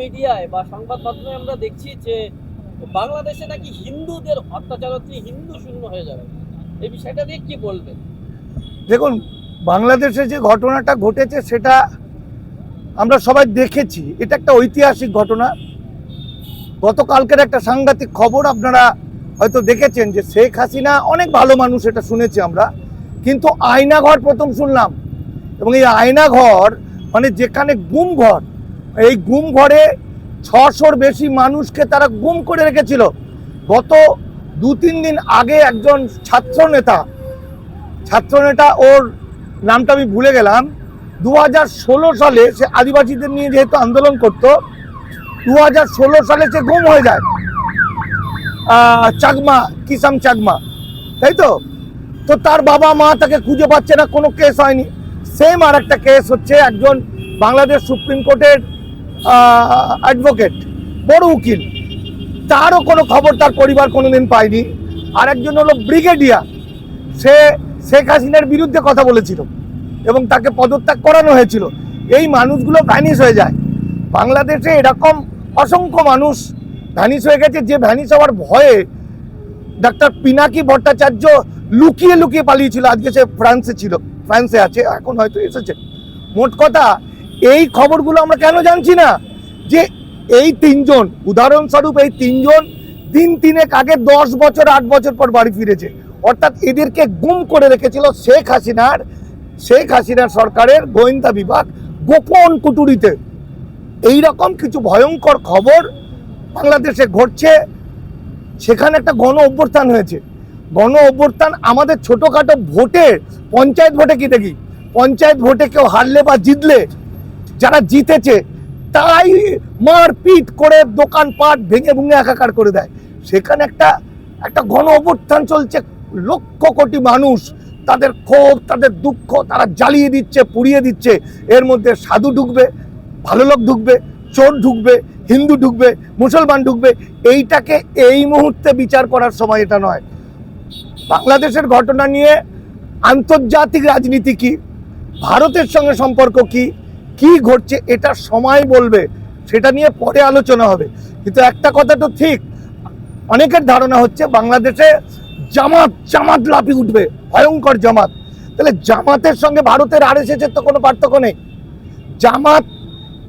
মিডিয়ায় বা সংবাদ মাধ্যমে আমরা দেখছি যে বাংলাদেশে নাকি হিন্দুদের অত্যাচার হচ্ছে, হিন্দু শূন্য হয়ে যাবে। এই বিষয়টা দিয়ে কি বলবেন? দেখুন, বাংলাদেশে যে ঘটনাটা ঘটেছে সেটা আমরা সবাই দেখেছি। এটা একটা ঐতিহাসিক ঘটনা। গতকালকের একটা সাংঘাতিক খবর আপনারা হয়তো দেখেছেন যে শেখ হাসিনা অনেক ভালো মানুষ, এটা শুনেছি আমরা। কিন্তু আয়নাঘর প্রথম শুনলাম। এবং এই আয়নাঘর মানে যেখানে গুম ঘর এই গুম ঘরে ছশোর বেশি মানুষকে তারা গুম করে রেখেছিল। গত দু, তিন দিন আগে একজন ছাত্র নেতা ছাত্রনেতা ওর নামটা আমি ভুলে গেলাম। দু হাজার ষোলো সালে সে আদিবাসীদের নিয়ে যেহেতু আন্দোলন করত দু হাজার ষোলো সালে সে গুম হয়ে যায়। চাকমা, কিসাম চাকমা, তাই তো? তো তার বাবা মা তাকে খুঁজে পাচ্ছে না, কোনো কেস হয়নি। সেম আর একটা কেস হচ্ছে একজন বাংলাদেশ সুপ্রিম কোর্টের অ্যাডভোকেট বড় উকিল। তারও কোনো খবর তার পরিবার কোনোদিন পায়নি। আর একজন হলো ব্রিগেডিয়ার সে শেখ হাসিনার বিরুদ্ধে কথা বলেছিল এবং তাকে পদত্যাগ করানো হয়েছিল। এই মানুষগুলো ভ্যানিশ হয়ে যায়। বাংলাদেশে এরকম অসংখ্য মানুষ ভ্যানিশ হয়ে গেছে। যে ভ্যানিশ হওয়ার ভয়ে ডাক্তার পিনাকি ভট্টাচার্য লুকিয়ে লুকিয়ে পালিয়েছিল। আজকে সে ফ্রান্সে ছিল। ফ্রান্সে আছে, এখন হয়তো এসেছে। মোট কথা এই খবরগুলো আমরা কেন জানছি না? যে এই তিনজন, উদাহরণস্বরূপ এই তিনজন তিন তিনেক আগে দশ বছর, আট বছর পর বাড়ি ফিরেছে। অর্থাৎ এদেরকে গুম করে রেখেছিল শেখ হাসিনার শেখ হাসিনার সরকারের গোয়েন্দা বিভাগ গোপন কুটুরিতে। এই রকম কিছু ভয়ঙ্কর খবর বাংলাদেশে ঘটছে। সেখানে একটা গণ অভ্যুত্থান হয়েছে। গণ অভ্যুত্থান আমাদের ছোটোখাটো ভোটে, পঞ্চায়েত ভোটে কি দেখি? পঞ্চায়েত ভোটে কেউ হারলে বা জিতলে যারা জিতেছে তাই মারপিট করে দোকানপাট ভেঙে ভুঙে একাকার করে দেয়। সেখানে একটা একটা গণ অভ্যুত্থান চলছে। লক্ষ কোটি মানুষ তাদের ক্ষোভ, তাদের দুঃখ, তারা জ্বালিয়ে দিচ্ছে, পুড়িয়ে দিচ্ছে। এর মধ্যে সাধু ঢুকবে ভালো লোক ঢুকবে, চোর ঢুকবে, হিন্দু ঢুকবে, মুসলমান ঢুকবে। এইটাকে এই মুহূর্তে বিচার করার সময় এটা নয়। বাংলাদেশের ঘটনা নিয়ে আন্তর্জাতিক রাজনীতি কি? ভারতের সঙ্গে সম্পর্ক কি? কি ঘটছে, এটা সময় বলবে, সেটা নিয়ে পরে আলোচনা হবে। কিন্তু একটা কথা তো ঠিক, অনেকের ধারণা হচ্ছে বাংলাদেশে জামাত জামাত লাফিয়ে উঠবে, ভয়ঙ্কর জামাত। তাহলে জামাতের সঙ্গে ভারতের আর এর তো কোনো পার্থক্য নেই। জামাত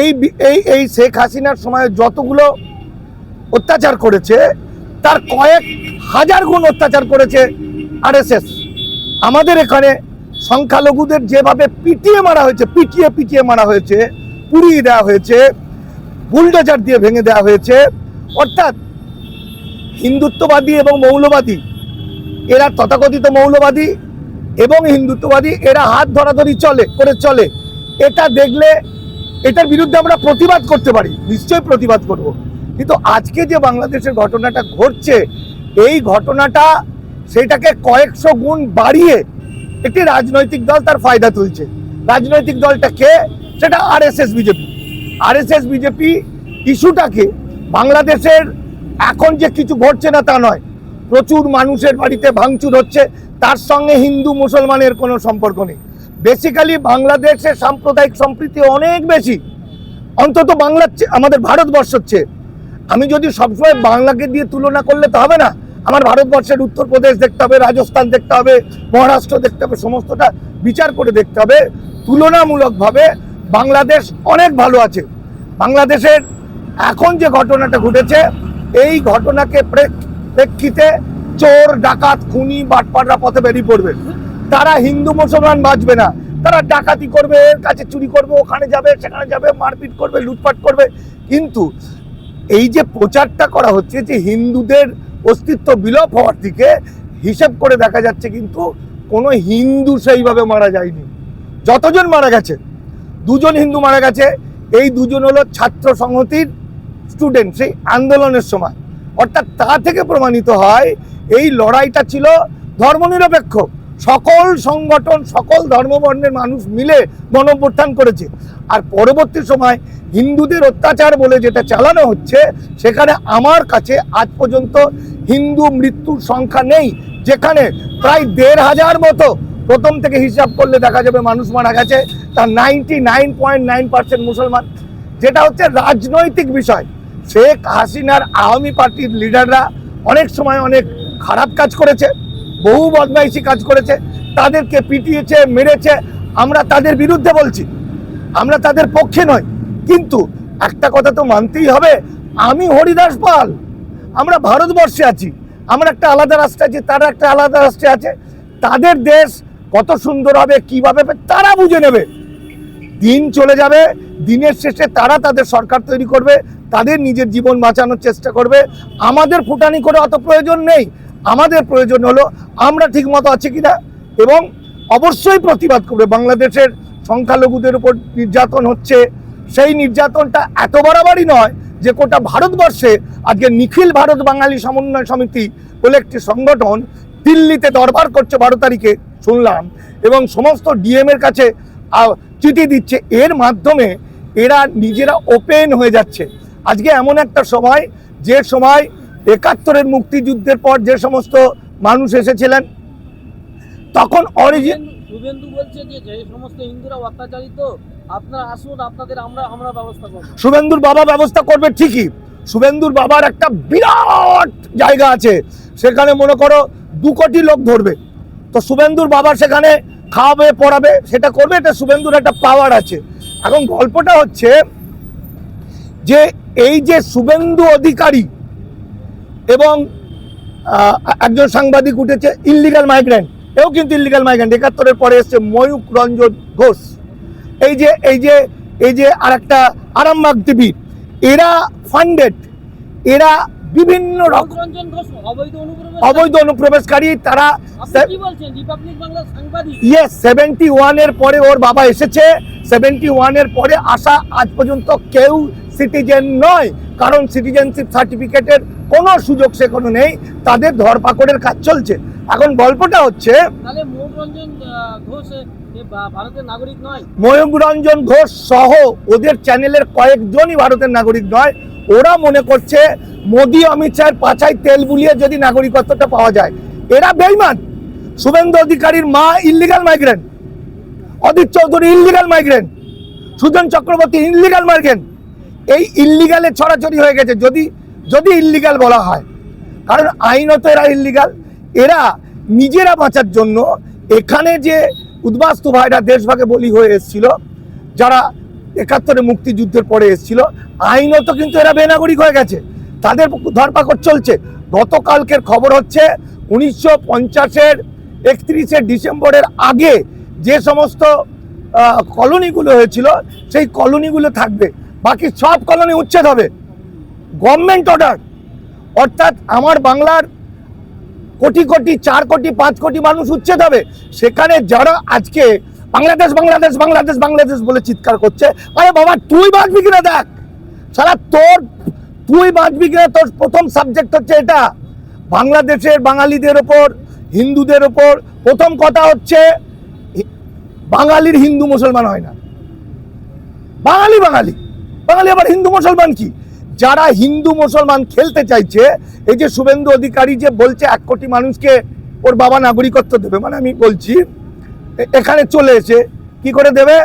এই এই এই শেখ হাসিনার সময় যতগুলো অত্যাচার করেছে, তার কয়েক হাজার গুণ অত্যাচার করেছে আরএসএস আমাদের এখানে সংখ্যালঘুদের যেভাবে পিটিয়ে মারা হয়েছে, পিটিয়ে পিটিয়ে মারা হয়েছে, পুড়িয়ে দেওয়া হয়েছে, বুলডোজার দিয়ে ভেঙে দেওয়া হয়েছে, অর্থাৎ হিন্দুত্ববাদী এবং মৌলবাদী, এরা তথাকথিত মৌলবাদী এবং হিন্দুত্ববাদী, এরা হাত ধরাধরি চলে, করে চলে। এটা দেখলে এটার বিরুদ্ধে আমরা প্রতিবাদ করতে পারি, নিশ্চয়ই প্রতিবাদ করব। কিন্তু আজকে যে বাংলাদেশের ঘটনাটা ঘটছে, এই ঘটনাটা সেটাকে কয়েকশো গুণ বাড়িয়ে একটি রাজনৈতিক দল তার ফায়দা তুলছে। রাজনৈতিক দলটা কে? সেটা আরএসএস, বিজেপি। আরএসএস, বিজেপি ইস্যুটাকে বাংলাদেশের এখন যে কিছু ঘটছে না তা নয়, প্রচুর মানুষের বাড়িতে ভাঙচুর হচ্ছে, তার সঙ্গে হিন্দু, মুসলমানের কোনো সম্পর্ক নেই। বেসিক্যালি বাংলাদেশের সাম্প্রদায়িক সম্প্রীতি অনেক বেশি। অন্তত বাংলার আমাদের ভারতবর্ষের চেয়ে। আমি যদি সবসময় বাংলাকে দিয়ে তুলনা করলে তো হবে না। আমার ভারতবর্ষের উত্তরপ্রদেশ দেখতে হবে, রাজস্থান দেখতে হবে, মহারাষ্ট্র দেখতে হবে, সমস্তটা বিচার করে দেখতে হবে। তুলনামূলকভাবে বাংলাদেশ অনেক ভালো আছে। বাংলাদেশের এখন যে ঘটনাটা ঘটেছে, এই ঘটনাকে প্রেক- প্রেক্ষিতে চোর, ডাকাত, খুনি বাটপাড়া পথে বেরিয়ে পড়বে। তারা হিন্দু, মুসলমান বাঁচবে না। তারা ডাকাতি করবে, এর কাছে চুরি করবে, ওখানে যাবে, সেখানে যাবে, মারপিট করবে, লুটপাট করবে। কিন্তু এই যে প্রচারটা করা হচ্ছে যে হিন্দুদের অস্তিত্ব বিলোপ হওয়ার দিকে হিসেব করে দেখা যাচ্ছে কিন্তু কোনো হিন্দু সেইভাবে মারা যায়নি। যতজন মারা গেছে, দুজন হিন্দু মারা গেছে, এই দুজন হলো ছাত্র সংহতির স্টুডেন্ট সেই আন্দোলনের সময়। অর্থাৎ তা থেকে প্রমাণিত হয়, এই লড়াইটা ছিল ধর্মনিরপেক্ষ। সকল সংগঠন, সকল ধর্মবর্ণের মানুষ মিলে গণঅভ্যুত্থান করেছে। আর পরবর্তী সময় হিন্দুদের অত্যাচার বলে যেটা চালানো হচ্ছে, সেখানে আমার কাছে আজ পর্যন্ত হিন্দু মৃত্যুর সংখ্যা নেই, যেখানে প্রায় দেড় হাজার মতো প্রথম থেকে হিসাব করলে দেখা যাবে মানুষ মারা গেছে, তার ninety nine point nine percent মুসলমান। যেটা হচ্ছে রাজনৈতিক বিষয়। শেখ হাসিনার আওয়ামী পার্টির লিডাররা অনেক সময় অনেক খারাপ কাজ করেছে, বহু বদমাইশি কাজ করেছে, তাদেরকে পিটিয়েছে, মেরেছে, আমরা তাদের বিরুদ্ধে বলছি। আমরা তাদের পক্ষে নয় কিন্তু একটা কথা তো মানতেই হবে, আমি হরিদাস পাল। আমরা ভারতবর্ষে আছি, আমার একটা আলাদা রাষ্ট্রে আছি, তারা একটা আলাদা রাষ্ট্রে আছে, তাদের দেশ কত সুন্দর হবে, কীভাবে তারা বুঝে নেবে। দিন চলে যাবে, দিনের শেষে তারা তাদের সরকার তৈরি করবে, তাদের নিজের জীবন বাঁচানোর চেষ্টা করবে, আমাদের ফুটানি করে অত প্রয়োজন নেই। আমাদের প্রয়োজন হলো, আমরা ঠিকমতো আছি কিনা, এবং অবশ্যই প্রতিবাদ করবে। বাংলাদেশের সংখ্যালঘুদের উপর নির্যাতন হচ্ছে সেই নির্যাতনটা এত বাড়াবাড়ি নয় যে গোটা ভারতবর্ষে আজকে নিখিল ভারত বাঙালি সমন্বয় সমিতি বলে একটি সংগঠন দিল্লিতে দরবার করছে বারো তারিখে, শুনলাম। এবং সমস্ত ডিএম এর কাছে চিঠি দিচ্ছে। এর মাধ্যমে এরা নিজেরা ওপেন হয়ে যাচ্ছে। আজকে এমন একটা সময়, যে সময় একাত্তরের মুক্তিযুদ্ধের পর যে সমস্ত মানুষ এসেছিলেন, তখন অরিজিন শুভেন্দু- বলছে যে সমস্ত হিন্দুরা অত্যাচারিত আপনারা আসুন, আপনাদের আমরা আমরা ব্যবস্থা শুভেন্দুর বাবা ব্যবস্থা করবে ঠিকই। শুভেন্দুর বাবার একটা বিরাট জায়গা আছে। সেখানে মনে করো দু কোটি লোক ধরবে। তো শুভেন্দুর বাবা সেখানে খাওয়াবে, পড়াবে, সেটা করবে, এটা শুভেন্দুর একটা পাওয়ার আছে। এখন গল্পটা হচ্ছে যে এই যে শুভেন্দু অধিকারী এবং একজন সাংবাদিক উঠেছে ইল্লিগাল মাইগ্রেন্ট এও কিন্তু ইল্লিগাল মাইগ্রেন্ট একাত্তরের পরে এসছে ময়ূক রঞ্জন ঘোষ। এই যে এই যে এই যে আর একটা আরামবাগ টিভি এরা ফান্ডেড এরা বিভিন্ন রকম অবৈধ অনুপ্রবেশকারী। তারা ইয়েস সেভেন্টি ওয়ানের পরে ওর বাবা এসেছে সেভেন্টি ওয়ানের পরে আসা আজ পর্যন্ত কেউ সিটিজেন নয় কারণ সিটিজেনশিপ সার্টিফিকেটের কোনো সুযোগ সেখানে নেই তাদের ধরপাকড়ের কাজ চলছে। এখন গল্পটা হচ্ছে মৌর রঞ্জন ঘোষ রঞ্জন সহ ওদের চ্যানেলের কয়েকজনই ভারতের নাগরিক নয় ওরা মনে করছে মোদি অমিত শাহের পাছায় তেল বুলিয়ে যদি নাগরিকত্বটা পাওয়া যায় এরা বেইমান। শুভেন্দু অধিকারীর মা illegal migrant Adit Chowdhury illegal migrant Sujan Chakraborty illegal migrant এই ইল্লিগালে ছড়াছড়ি হয়ে গেছে। যদি যদি ইল্লিগাল বলা হয়, কারণ আইনত এরা ইল্লিগাল এরা নিজেরা বাঁচার জন্য এখানে যে উদ্বাস্তু ভাইরা দেশভাগে বলি হয়ে এসেছিল, যারা একাত্তরে মুক্তিযুদ্ধের পরে এসেছিল, আইনত কিন্তু এরা বেনাগরিক হয়ে গেছে। তাদের ধরপাকড় চলছে। গতকালকের খবর হচ্ছে, উনিশশো পঞ্চাশের একত্রিশে ডিসেম্বরের আগে যে সমস্ত কলোনিগুলো হয়েছিল, সেই কলোনিগুলো থাকবে। বাকি সব কলোনি উচ্ছেদ হবে। গভর্নমেন্ট অর্ডার অর্থাৎ আমার বাংলার কোটি কোটি, চার কোটি, পাঁচ কোটি মানুষ উচ্ছেদ হবে। সেখানে যারা আজকে বাংলাদেশ বাংলাদেশ বাংলাদেশ বাংলাদেশ বলে চিৎকার করছে, আরে বাবা, তুই বাঁচবি কিনা দেখ? সারা তোর, তুই বাঁচবি কিনা? তোর প্রথম সাবজেক্ট হচ্ছে এটা। বাংলাদেশের বাঙালিদের ওপর, হিন্দুদের ওপর প্রথম কথা হচ্ছে, বাঙালির হিন্দু মুসলমান হয় না। বাঙালি বাঙালি। বাঙালি আবার হিন্দু মুসলমান কি? যারা হিন্দু মুসলমান খেলতে চাইছে, এই যে শুভেন্দু অধিকারী যে বলছে এক কোটি মানুষকে ওর বাবা নাগরিকত্ব দেবে মানে আমি বলছি এখানে চলে এসে কি করে দেবে?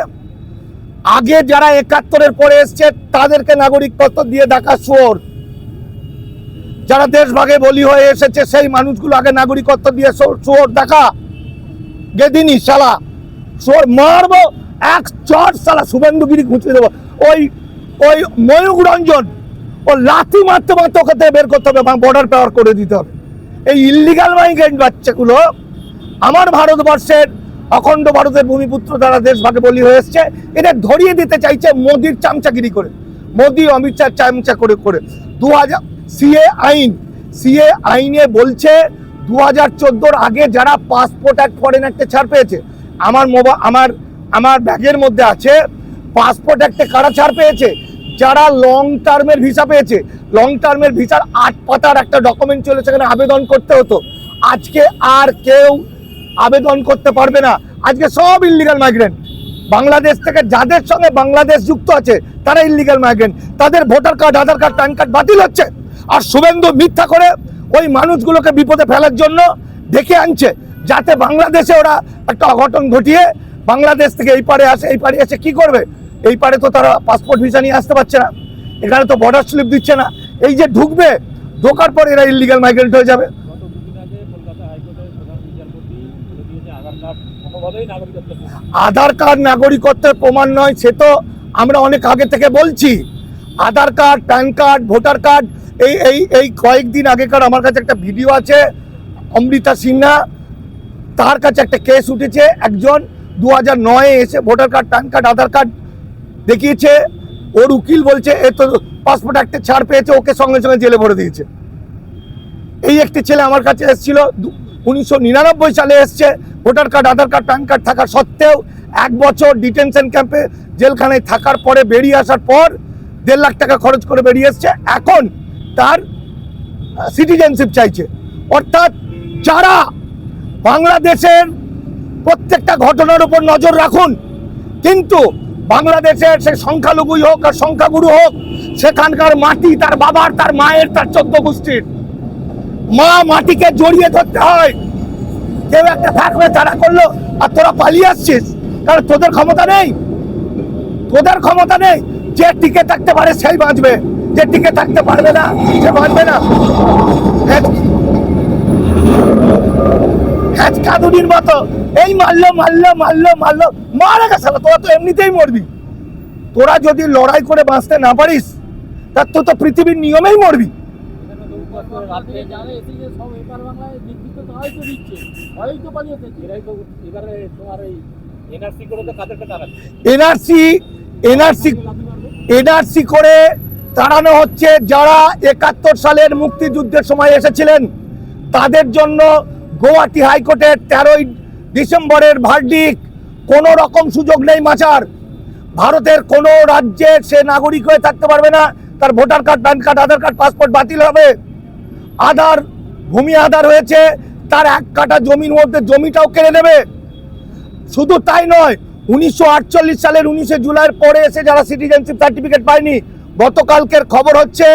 আগে যারা একাত্তরের পরে এসছে, তাদেরকে নাগরিকত্ব দিয়ে দেখা শোর যারা দেশভাগে বলি হয়ে এসেছে, সেই মানুষগুলো আগে নাগরিকত্ব দিয়ে শোর দেখা। গেদিনি শালা সোর মারবো, এক চট শালা শুভেন্দুগিরি ঘুঁচিয়ে দেবো। ওই ওই ময়ূক রঞ্জন, ও লাথি মারতে মারতে ওকে বের করতে হবে এবং বর্ডার পাওয়ার করে দিতে হবে। এই ইল্লিগাল মাইগ্রেন্ট বাচ্চাগুলো আমার ভারতবর্ষের অখণ্ড ভারতের ভূমিপুত্র দ্বারা দেশ ভাগে বলি হয়ে এসছে এটা ধরিয়ে দিতে চাইছে মোদির চামচাগিরি করে। মোদি, অমিত শাহ চামচা করে করে। দু হাজার সিএ আইন, সিএ আইনে বলছে দু হাজার চোদ্দোর আগে যারা পাসপোর্ট অ্যাক্ট ফরেন অ্যাক্টে ছাড় পেয়েছে, আমার মোবা, আমার আমার ব্যাগের মধ্যে আছে পাসপোর্ট অ্যাক্টে কারা ছাড় পেয়েছে? যারা লং টার্মের ভিসা পেয়েছে লং টার্মের ভিসার আট পাতার একটা ডকুমেন্ট চলে সেখানে আবেদন করতে হতো। আজকে আর কেউ আবেদন করতে পারবে না। আজকে সব ইল্লিগাল মাইগ্রেন্ট বাংলাদেশ থেকে যাদের সঙ্গে বাংলাদেশ যুক্ত আছে, তারা ইল্লিগাল মাইগ্রেন্ট তাদের voter card Aadhaar card PAN card বাতিল হচ্ছে। আর শুভেন্দু মিথ্যা করে ওই মানুষগুলোকে বিপদে ফেলার জন্য ডেকে আনছে, যাতে বাংলাদেশে ওরা একটা অঘটন ঘটিয়ে বাংলাদেশ থেকে এই পারে আসে, এই পারে এসে কি করবে? এই পারে তো তারা পাসপোর্ট ভিসা নিয়ে আসতে পারছে না। এখানে তো বর্ডার স্লিপ দিচ্ছে না। এই যে ঢুকবে ঢোকার পর এরা ইলিগাল মাইগ্রেন্ট হয়ে যাবে। আধার কার্ড নাগরিকত্বের প্রমাণ নয় সে তো আমরা অনেক আগে থেকে বলছি। Aadhaar card PAN card voter card এই এই এই কয়েকদিন আগেকার আমার কাছে একটা ভিডিও আছে অমৃতা সিনহা তার কাছে একটা কেস উঠেছে। একজন দু হাজার নয়ে এসে voter card PAN card Aadhaar card দেখিয়েছে, ওর উকিল বলছে, এ তো পাসপোর্ট একটা ছাড় পেয়েছে, ওকে সঙ্গে সঙ্গে জেলে ভরে দিয়েছে। এই একটি ছেলে আমার কাছে এসেছিল উনিশশো নিরানব্বই সালে এসছে, voter card, Aadhaar card, PAN card থাকা সত্ত্বেও এক বছর ডিটেনশন ক্যাম্পে জেলখানায় থাকার পরে বেরিয়ে আসার পর দেড় লাখ টাকা খরচ করে বেরিয়ে এসছে। এখন তার সিটিজেনশিপ চাইছে। অর্থাৎ যারা বাংলাদেশের প্রত্যেকটা ঘটনার উপর নজর রাখুন, কিন্তু বাংলাদেশের সে সংখ্যালঘুই হোক আর সংখ্যাগুরু হোক, সেখানকার মাটি তার বাবার, তার মায়ের, তার চোদ্দ গোষ্ঠীর। মা মাটিকে জড়িয়ে ধরতে হয়। কেউ একটা থাকবে, তারা করল, আর তোরা পালিয়ে আসছিস, কারণ তোদের ক্ষমতা নেই। তোদের ক্ষমতা নেই, যে টিকে থাকতে পারে সেই বাঁচবে। যে টিকে থাকতে পারবে না, সে বাঁচবে না। হ্যাঁ মতো। এই মারলো মারলো মারলো মারলো। মারা গেছে তোরা তো এমনিতেই মরবি। তোরা যদি লড়াই করে বাঁচতে না পারিস, তা তো তো পৃথিবীর নিয়মেই মরবি। এনআরসি এনআরসি করে তাড়ানো হচ্ছে যারা একাত্তর সালের মুক্তিযুদ্ধের সময় এসেছিলেন, তাদের জন্য গুয়াহাটি হাইকোর্টের তেরোই ডিসেম্বরের ভার্ডিক কোনো রকম সুযোগ নেই মাচার ভারতের কোনো রাজ্যে সে নাগরিক হয়ে থাকতে পারবে না, তার voter card, PAN card, Aadhaar card, passport বাতিল হবে। আধার, ভূমি আধার হয়েছে, তার এক কাটা জমির মধ্যে জমিটাও কেড়ে নেবে। শুধু তাই নয়, উনিশশো সালের উনিশে জুলাইয়ের পরে এসে যারা সিটিজেনশিপ সার্টিফিকেট পায়নি, গতকালকের খবর হচ্ছে,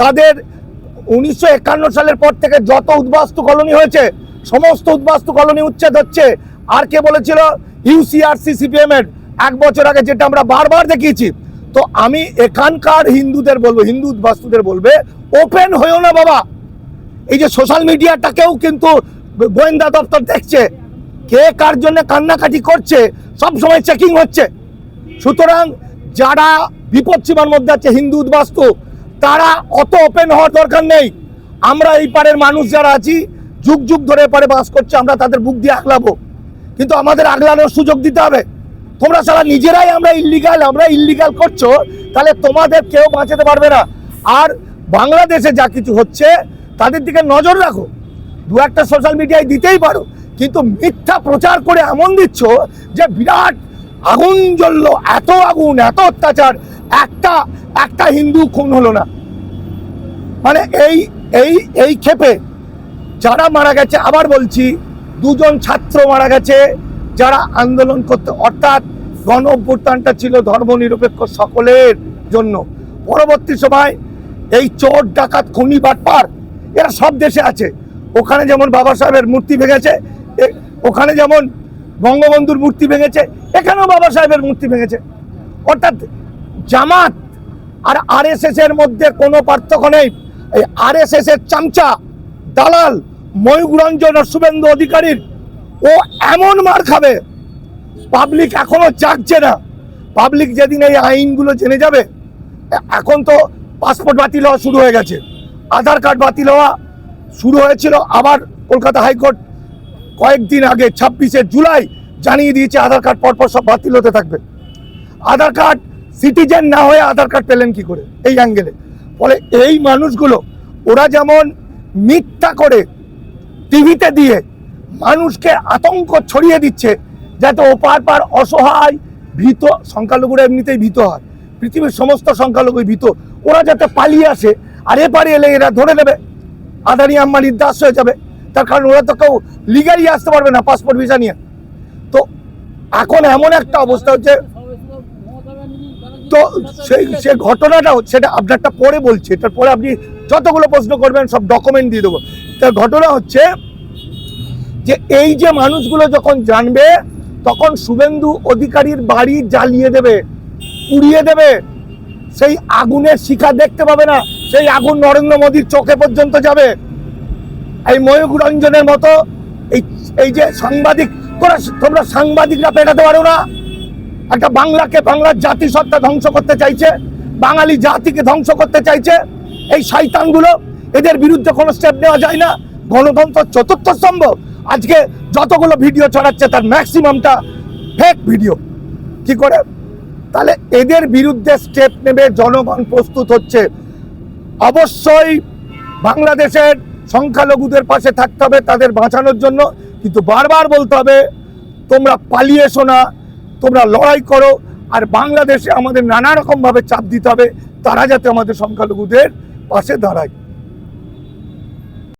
তাদের উনিশশো একান্ন সালের পর থেকে যত উদ্বাস্তু কলোনি হয়েছে সমস্ত উদ্বাস্তু কলোনি উচ্ছেদ হচ্ছে। আর কে বলেছিল? ইউসিআরসি সিপিএম এর। এক বছর আগে যেটা আমরা বারবার দেখিয়েছি। তো আমি এখানকার হিন্দুদের বলব, হিন্দু উদ্বাস্তুদের বলবে ওপেন হয়েও না বাবা। এই যে সোশ্যাল মিডিয়াটাকেও কিন্তু গোয়েন্দা দপ্তর দেখছে। কে কার জন্য কান্নাকাটি করছে, সব সময় চেকিং হচ্ছে। সুতরাং যারা বিপদ সীমার মধ্যে আছে, হিন্দু উদ্বাস্তু, তারা অত ওপেন হওয়ার দরকার নেই। আমরা এই পারের মানুষ যারা আছি যুগ যুগ ধরে এপারে বাস করছে, আমরা তাদের বুক দিয়ে আগলাবো। কিন্তু আমাদের আগলানোর সুযোগ দিতে হবে। তোমরা সারা নিজেরাই আমরা ইল্লিগাল আমরা ইল্লিগাল করছ, তাহলে তোমাদের কেউ বাঁচাতে পারবে না। আর বাংলাদেশে যা কিছু হচ্ছে, তাদের দিকে নজর রাখো। দু একটা সোশ্যাল মিডিয়ায় দিতেই পারো। কিন্তু মিথ্যা প্রচার করে এমন দিচ্ছ যে বিরাট আগুন জ্বললো, এত আগুন, এত অত্যাচার। একটা একটা হিন্দু খুন হলো না। মানে এই এই এই ক্ষেপে যারা মারা গেছে, আবার বলছি, দুজন ছাত্র মারা গেছে যারা আন্দোলন করতে, অর্থাৎ গণ অভ্যুত্থানটা ছিল ধর্মনিরপেক্ষ সকলের জন্য। পরবর্তী সময় এই চোর, ডাকাত, খুনি, বাটপার, এরা সব দেশে আছে। ওখানে যেমন বাবা সাহেবের মূর্তি ভেঙেছে ওখানে যেমন বঙ্গবন্ধুর মূর্তি ভেঙেছে, এখানেও বাবা সাহেবের মূর্তি ভেঙেছে। অর্থাৎ জামাত আর আরএসএস এর মধ্যে কোনো পার্থক্য নেই। এই আরএসএস এর চামচা, দালাল ময়ূর রঞ্জন আর শুভেন্দু অধিকারীর ও এমন মার খাবে। পাবলিক এখনও জাগছে না। পাবলিক যেদিন এই আইনগুলো জেনে যাবে, এখন তো পাসপোর্ট বাতিল হওয়া শুরু হয়ে গেছে। আধার কার্ড বাতিল হওয়া শুরু হয়েছিল আবার কলকাতা হাইকোর্ট কয়েকদিন আগে, ছাব্বিশে জুলাই জানিয়ে দিয়েছে আধার কার্ড পরপর সব বাতিল হতে থাকবে। আধার কার্ড সিটিজেন না হয়ে আধার কার্ড পেলেন কি করে? এই অ্যাঙ্গেলে ফলে এই মানুষগুলো, ওরা যেমন মিথ্যা করে টিভিতে দিয়ে মানুষকে আতঙ্ক ছড়িয়ে দিচ্ছে যাতে ওপার পার অসহায়, ভীত, সংখ্যালঘুরা এমনিতেই ভীত হয়। পৃথিবীর সমস্ত সংখ্যালঘু ভীত। ওরা যাতে পালিয়ে আসে, আর এপারে এলে এরা ধরে নেবে। আদানি আম্বানির দাস হয়ে যাবে। তার কারণ ওরা তো কেউ লিগালি আসতে পারবে না পাসপোর্ট ভিসা নিয়ে। তো এখন এমন একটা অবস্থা হচ্ছে, তো সেই সে ঘটনাটা সেটা আপনারটা পরে বলছি, এটার পরে আপনি যতগুলো প্রশ্ন করবেন সব ডকুমেন্ট দিয়ে দেবো। তার ঘটনা হচ্ছে যে এই যে মানুষগুলো যখন জানবে, তখন শুভেন্দু অধিকারীর বাড়ি জ্বালিয়ে দেবে পুড়িয়ে দেবে। সেই আগুনের শিখা দেখতে পাবে না। সেই আগুন নরেন্দ্র মোদীর চোখে পর্যন্ত যাবে। এই ময়ূর রঞ্জনের মতো এই এই যে সাংবাদিক, তোরা, তোমরা সাংবাদিকরা পেটাতে পারো না। একটা বাংলাকে বাংলার জাতিসত্তা ধ্বংস করতে চাইছে, বাঙালি জাতিকে ধ্বংস করতে চাইছে। এই শয়তানগুলো এদের বিরুদ্ধে কোনো স্টেপ নেওয়া যায় না। গণতন্ত্র চতুর্থ স্তম্ভ। আজকে যতগুলো ভিডিও ছড়াচ্ছে, তার ম্যাক্সিমামটা ফেক ভিডিও কি করে? তাহলে এদের বিরুদ্ধে স্টেপ নেবে, জনগণ প্রস্তুত হচ্ছে। অবশ্যই বাংলাদেশের সংখ্যালঘুদের পাশে থাকতে হবে, তাদের বাঁচানোর জন্য। কিন্তু বারবার বলতে হবে, তোমরা পালিয়ে এসো না, তোমরা লড়াই করো। আর বাংলাদেশে আমাদের নানা রকমভাবে চাপ দিতে হবে, তারা যাতে আমাদের সংখ্যালঘুদের পাশে দাঁড়ায়।